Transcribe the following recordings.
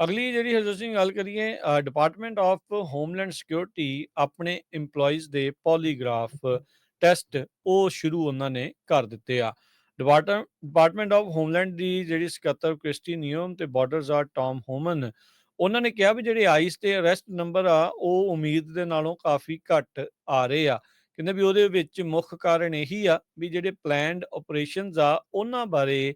ਅਗਲੀ ਜਿਹੜੀ ਅਸੀਂ ਗੱਲ ਕਰੀਏ ਡਿਪਾਰਟਮੈਂਟ ਆਫ ਹੋਮਲੈਂਡ ਸਿਕਿਉਰਿਟੀ ਆਪਣੇ EMPLOYEES ਦੇ ਪੋਲੀਗ੍ਰਾਫ ਟੈਸਟ ਉਹ ਸ਼ੁਰੂ ਉਹਨਾਂ ਨੇ ਕਰ ਦਿੱਤੇ ਆ। ਡਿਪਾਰਟਮ ਡਿਪਾਰਟਮੈਂਟ ਆਫ ਹੋਮਲੈਂਡ ਦੀ ਜਿਹੜੀ ਸਕੱਤਰ ਕ੍ਰਿਸਟੀ ਨਿਯਮ ਤੇ ਬਾਰਡਰਸ ਆ ਟਾਮ ਹੋਮਨ ਉਹਨਾਂ ਨੇ ਕਿਹਾ ਵੀ ਜਿਹੜੇ ਆਈਸ ਤੇ ਅਰੈਸਟ ਨੰਬਰ ਆ, ਉਹ ਉਮੀਦ ਦੇ ਨਾਲੋਂ ਕਾਫੀ ਘੱਟ ਆ ਰਹੇ ਆ। ਕਹਿੰਦੇ ਵੀ ਉਹਦੇ ਵਿੱਚ ਮੁੱਖ ਕਾਰਨ ਇਹੀ ਆ ਵੀ ਜਿਹੜੇ ਪਲਾਨਡ ਆਪਰੇਸ਼ਨਸ ਆ, ਉਹਨਾਂ ਬਾਰੇ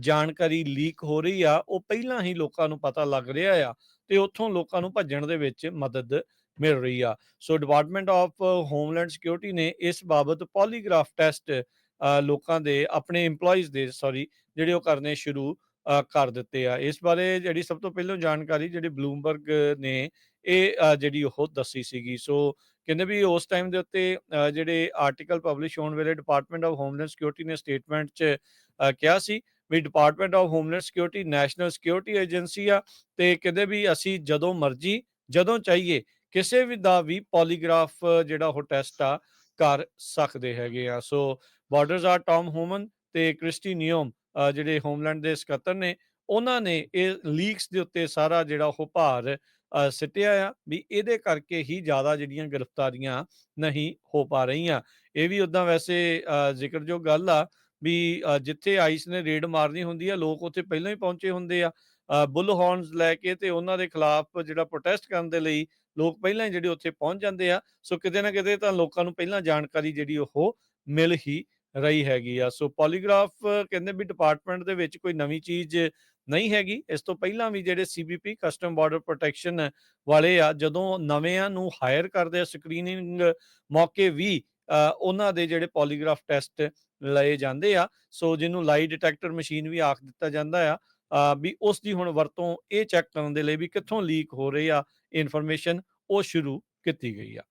ਜਾਣਕਾਰੀ ਲੀਕ ਹੋ ਰਹੀ ਆ, ਉਹ ਪਹਿਲਾਂ ਹੀ ਲੋਕਾਂ ਨੂੰ ਪਤਾ ਲੱਗ ਰਿਹਾ ਆ ਤੇ ਉੱਥੋਂ ਲੋਕਾਂ ਨੂੰ ਭੱਜਣ ਦੇ ਵਿੱਚ ਮਦਦ ਮਿਲ ਰਹੀ ਆ। So department of homeland security ਨੇ ਇਸ ਬਾਬਤ ਪੋਲੀਗ੍ਰਾਫ ਟੈਸਟ ਲੋਕਾਂ ਦੇ ਆਪਣੇ EMPLOYEES ਦੇ ਸੌਰੀ ਜਿਹੜੇ ਉਹ ਕਰਨੇ ਸ਼ੁਰੂ ਕਰ ਦਿੱਤੇ ਆ। ਇਸ ਬਾਰੇ ਜਿਹੜੀ ਸਭ ਤੋਂ ਪਹਿਲਾਂ ਜਾਣਕਾਰੀ ਜਿਹੜੀ ਬਲੂਮਬਰਗ ਨੇ ਇਹ ਜਿਹੜੀ ਉਹ ਦੱਸੀ ਸੀਗੀ। ਸੋ ਕਹਿੰਦੇ ਵੀ ਉਸ ਟਾਈਮ ਦੇ ਉੱਤੇ ਜਿਹੜੇ ਆਰਟੀਕਲ ਪਬਲਿਸ਼ ਹੋਣ ਵੇਲੇ ਡਿਪਾਰਟਮੈਂਟ ਆਫ ਹੋਮਲੈਂਡ ਸਿਕਿਉਰਿਟੀ ਨੇ ਸਟੇਟਮੈਂਟ 'ਚ ਕਿਹਾ ਸੀ ਵੀ department of homeland security national security agency ਆ, ਤੇ ਕਹਿੰਦੇ ਵੀ ਅਸੀਂ ਜਦੋਂ ਮਰਜ਼ੀ, ਜਦੋਂ ਚਾਹੀਏ, ਕਿਸੇ ਵੀ ਦਾ ਵੀ ਪੋਲੀਗ੍ਰਾਫ ਜਿਹੜਾ ਉਹ ਟੈਸਟ ਆ, ਕਰ ਸਕਦੇ ਹੈਗੇ ਆ। ਸੋ ਬਾਰਡਰਸ ਆ ਟਾਮ ਹੋਮਨ ਤੇ ਕ੍ਰਿਸਟੀ ਨਿਯਮ ਜਿਹੜੇ ਹੋਮਲੈਂਡ ਦੇ ਸਕੱਤਰ ਨੇ, ਉਹਨਾਂ ਨੇ ਇਹ ਲੀਕਸ ਦੇ ਉੱਤੇ ਸਾਰਾ ਜਿਹੜਾ ਉਹ ਭਾਰ ਸਿੱਟਿਆ ਆ, ਵੀ ਇਹਦੇ ਕਰਕੇ ਹੀ ਜ਼ਿਆਦਾ ਜਿਹੜੀਆਂ ਗ੍ਰਿਫਤਾਰੀਆਂ ਨਹੀਂ ਹੋ ਪਾ ਰਹੀਆਂ। ਇਹ ਵੀ ਉਦਾਂ ਵੈਸੇ ਜ਼ਿਕਰਯੋਗ ਗੱਲ ਆ ਵੀ ਜਿੱਥੇ ਆਈਸ ਨੇ ਰੇਡ ਮਾਰਨੀ ਹੁੰਦੀ ਆ ਲੋਕ ਉੱਥੇ ਪਹਿਲਾਂ ਹੀ ਪਹੁੰਚੇ ਹੁੰਦੇ ਆ। ਅ, ਬੁੱਲ ਹੌਰਨਸ ਲੈ ਕੇ ਤੇ ਉਹਨਾਂ ਦੇ ਖਿਲਾਫ ਜਿਹੜਾ ਪ੍ਰੋਟੈਸਟ ਕਰਨ ਦੇ ਲਈ ਲੋਕ ਪਹਿਲਾਂ ਹੀ ਜਿਹੜੇ ਉੱਥੇ ਪਹੁੰਚ ਜਾਂਦੇ ਆ। ਸੋ ਕਿਤੇ ਨਾ ਕਿਤੇ ਤਾਂ ਲੋਕਾਂ ਨੂੰ ਪਹਿਲਾਂ ਜਾਣਕਾਰੀ ਜਿਹੜੀ ਉਹ ਮਿਲ ਹੀ ਰਹੀ ਹੈਗੀ ਆ। ਸੋ ਪੋਲੀਗ੍ਰਾਫ ਕਹਿੰਦੇ ਵੀ ਡਿਪਾਰਟਮੈਂਟ ਦੇ ਵਿੱਚ ਕੋਈ ਨਵੀਂ ਚੀਜ਼ ਨਹੀਂ ਹੈਗੀ। ਇਸ ਤੋਂ ਪਹਿਲਾਂ ਵੀ ਜਿਹੜੇ ਸੀਬੀਪੀ ਕਸਟਮ ਬਾਰਡਰ ਪ੍ਰੋਟੈਕਸ਼ਨ ਵਾਲੇ ਆ ਜਦੋਂ ਨਵਿਆਂ ਨੂੰ ਹਾਇਰ ਕਰਦੇ ਆ ਸਕਰੀਨਿੰਗ ਮੌਕੇ ਵੀ ਉਹਨਾਂ ਦੇ ਜਿਹੜੇ ਪੋਲੀਗ੍ਰਾਫ ਟੈਸਟ ਲਏ ਜਾਂਦੇ ਆ, ਸੋ ਜਿਹਨੂੰ ਲਾਈ ਡਿਟੈਕਟਰ ਮਸ਼ੀਨ ਵੀ ਆਖ ਦਿੱਤਾ ਜਾਂਦਾ ਆ ਵੀ ਉਸ ਦੀ ਹੁਣ ਵਰਤੋਂ ਇਹ ਚੈੱਕ ਕਰਨ ਦੇ ਲਈ ਵੀ ਕਿੱਥੋਂ ਲੀਕ ਹੋ ਰਹੀ ਆ ਇਨਫੋਰਮੇਸ਼ਨ ਉਹ ਸ਼ੁਰੂ ਕੀਤੀ ਗਈ ਆ।